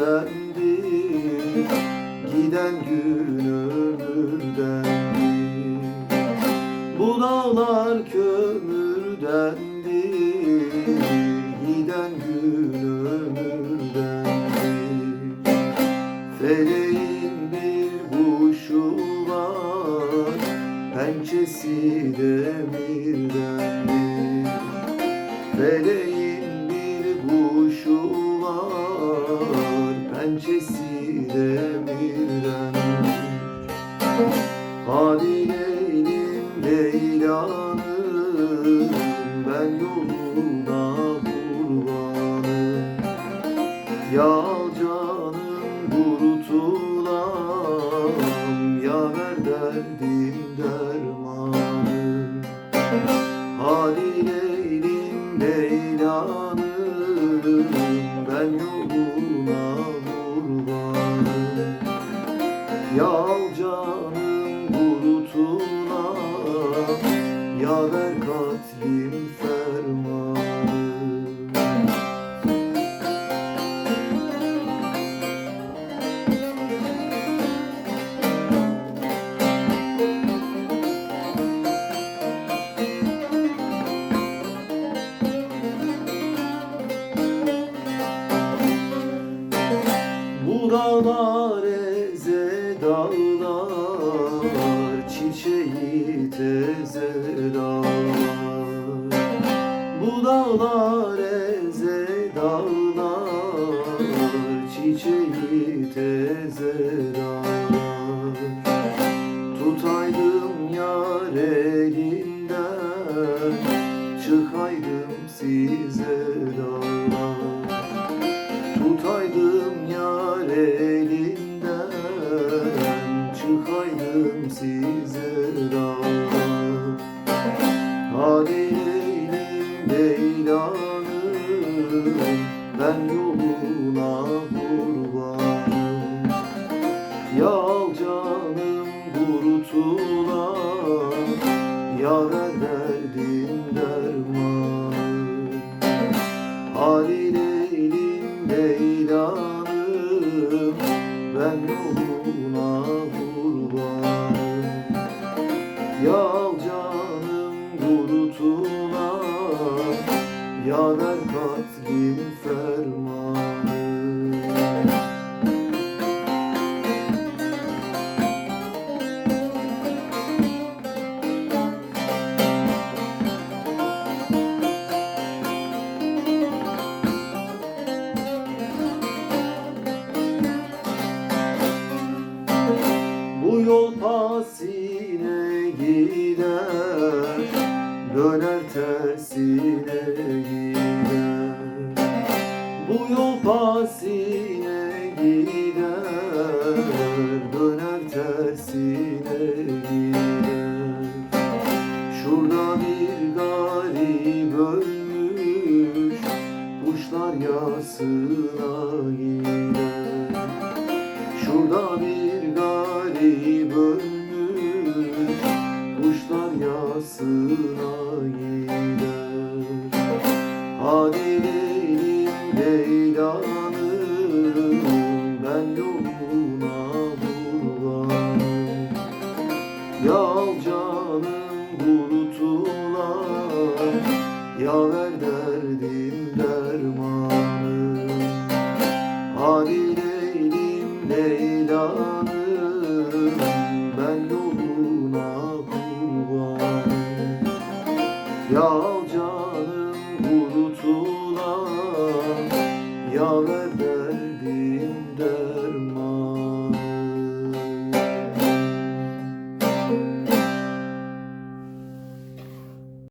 bendim Giden gün ömürdendi Bu dağlar kömürdendi Giden gün ömürdendi Feleğin bir kuşu var. Pençesi demirdendi Feleğin Pençesi demirdendir Hadi Leylim Leyla'nım Ben yoluna kurbanım Yal canım kurutulam Ya ver derdim dermanım Hadi Leylim Leyla'nım Ben yoluna Ya ver katlim fermanı Bu dağlar eze dağlar Çiçeği teze dağlar Bu dağlar eze dağlar Çiçeği teze dağlar Tutaydım yar elinden Çıkaydım size dağlar Leyla'nım Ben yoluna kurbanım Yal canım kurutula Ya ver derdim Ya ver katlim fermanı Bu yol pasine gider. Döner Bu yol pasine gider Döner tersine gider. Şurada bir garip ölmüş Kuşlar yasına gider. Şurada bir garip ölmüş Kuşlar yasına gider. Hadi Ya ver derdim dermanım Hadi Leylim Leyla'nım Ben yoluna kurbanım. Yal